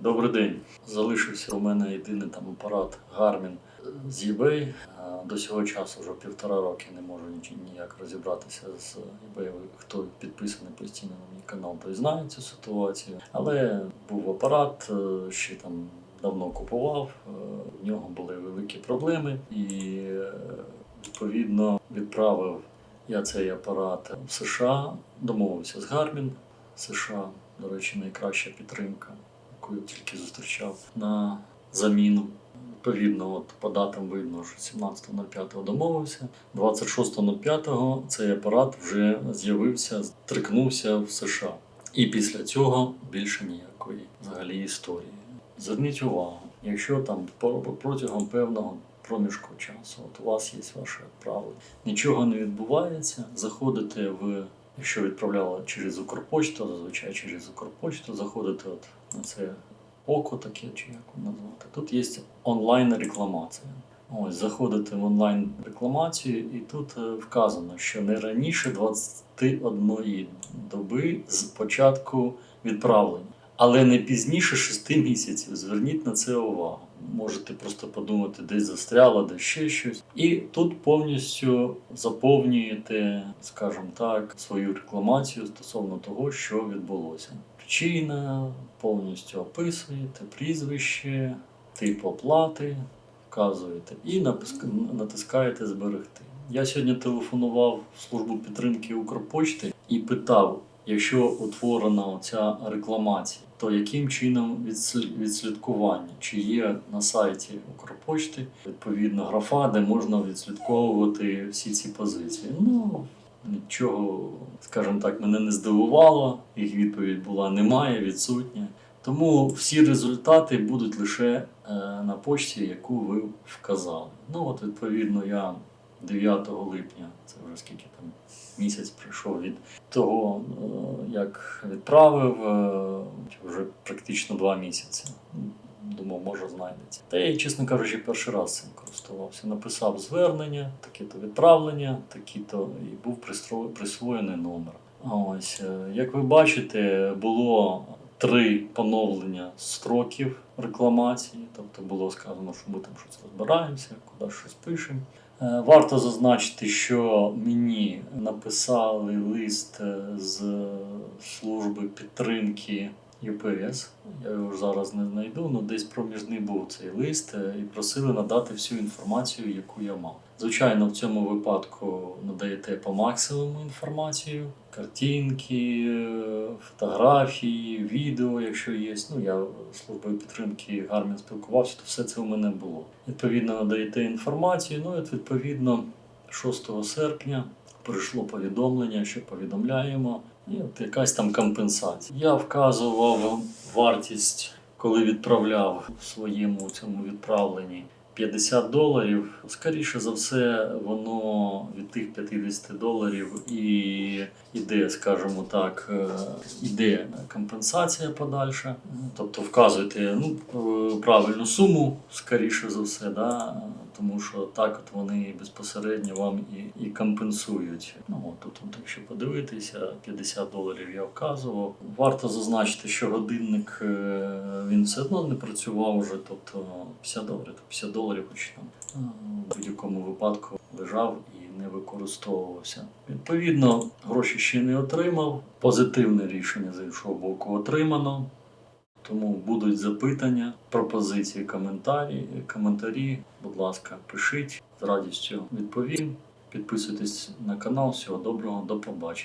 Добрий день. Залишився у мене єдиний там апарат Garmin з eBay. До цього часу вже півтора роки не можу ніяк розібратися з eBay. Хто підписаний постійно на мій канал, той знає цю ситуацію. Але був апарат, е, ще там давно купував. е, В нього були великі проблеми, і е, відповідно відправив я цей апарат в США, домовився з Garmin США. До речі, найкраща підтримка, яку тільки зустрічав на заміну. Відповідно, от по датам видно, що 17.05 домовився. 26.05 цей апарат вже з'явився, стрикнувся в США. І після цього більше ніякої взагалі історії. Зверніть увагу, якщо там протягом певного проміжку часу, от у вас є ваше право, нічого не відбувається, заходите в, якщо відправляли через Укрпочту, зазвичай через Укрпочту, заходите от на це око таке, чи як назвати. Тут є онлайн рекламація. Ось заходите в онлайн рекламацію, і тут е, вказано, що не раніше 21 доби з початку відправлення, але не пізніше 6 місяців. Зверніть на це увагу. Можете просто подумати, десь застряло, десь ще щось. І тут повністю заповнюєте, скажімо так, свою рекламацію стосовно того, що відбулося. Причина повністю описуєте, прізвище, тип оплати, вказуєте і натискаєте зберегти. Я сьогодні телефонував в службу підтримки Укрпочти і питав, якщо утворена ця рекламація, то яким чином відслі- відслідкування? Чи є на сайті Укрпочти відповідна графа, де можна відслідковувати всі ці позиції? Ну нічого, скажімо так, мене не здивувало. Їх відповідь була немає, відсутня. Тому всі результати будуть лише е, на почті, яку ви вказали. Ну от відповідно я 9 липня, це вже скільки там місяць пройшов від того, е, як відправив, е, вже практично два місяці. Думав, може знайдеться. Та я, чесно кажучи, перший раз цим користувався. Написав звернення, таке-то відправлення, такі-то і був присвоєний номер. Ось, е, як ви бачите, було три поновлення строків рекламації, тобто було сказано, що ми там щось розбираємося, куди щось пишемо. Е, Варто зазначити, що мені написали лист е, з служби підтримки ЮПС. Я його зараз не знайду, але десь проміжний був цей лист е, і просили надати всю інформацію, яку я мав. Звичайно, в цьому випадку надаєте по максимуму інформацію, картинки, фотографії, відео, якщо є. Ну, я службою підтримки Гармін спілкувався, то все це у мене було. Відповідно, надаєте інформацію. Ну, і відповідно, 6 серпня прийшло повідомлення, що повідомляємо, і от якась там компенсація. Я вказував вартість, коли відправляв в своєму цьому відправленні 50 доларів. Скоріше за все, воно від тих 50 доларів і іде, скажімо так, е, іде компенсація подальша. Тобто вказуєте ну, е, правильну суму, скоріше за все, да? Тому що так от вони безпосередньо вам і, і компенсують. Ну, от тут, от, якщо подивитися, 50 доларів я вказував. Варто зазначити, що годинник е, він все одно не працював вже, тобто 50 доларів, то 50 доларів, хоч там е, в будь-якому випадку лежав і не використовувався. Відповідно, гроші ще не отримав. Позитивне рішення з іншого боку отримано. Тому будуть запитання, пропозиції, коментарі, коментарі. Будь ласка, пишіть з радістю відповім. Підписуйтесь на канал. Всього доброго, до побачення.